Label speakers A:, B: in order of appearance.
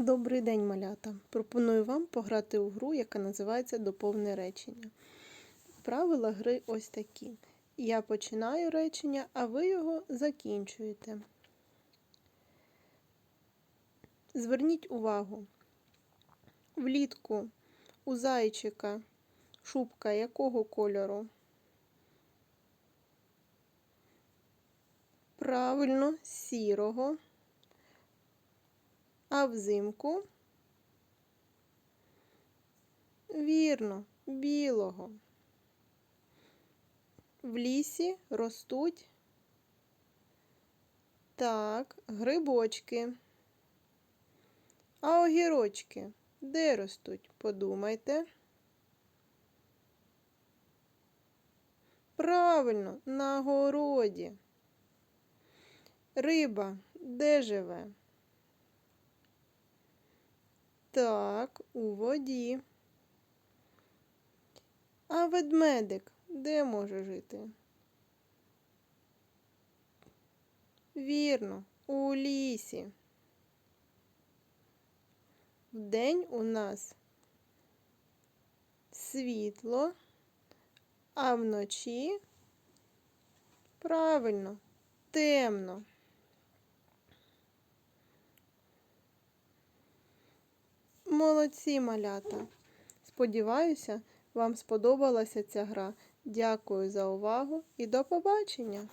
A: Добрий день, малята! Пропоную вам пограти у гру, яка називається Доповне речення. Правила гри ось такі. Я починаю речення, а ви його закінчуєте. Зверніть увагу. Влітку у зайчика шубка якого кольору? Правильно, сірого. А взимку? Вірно, білого. В лісі ростуть так, грибочки. А огірочки де ростуть? Подумайте. Правильно, на городі. Риба де живе? Так, у воді. А ведмедик де може жити? Вірно, у лісі. Вдень у нас світло, а вночі правильно темно. Молодці малята. Сподіваюся, вам сподобалася ця гра. Дякую за увагу і до побачення!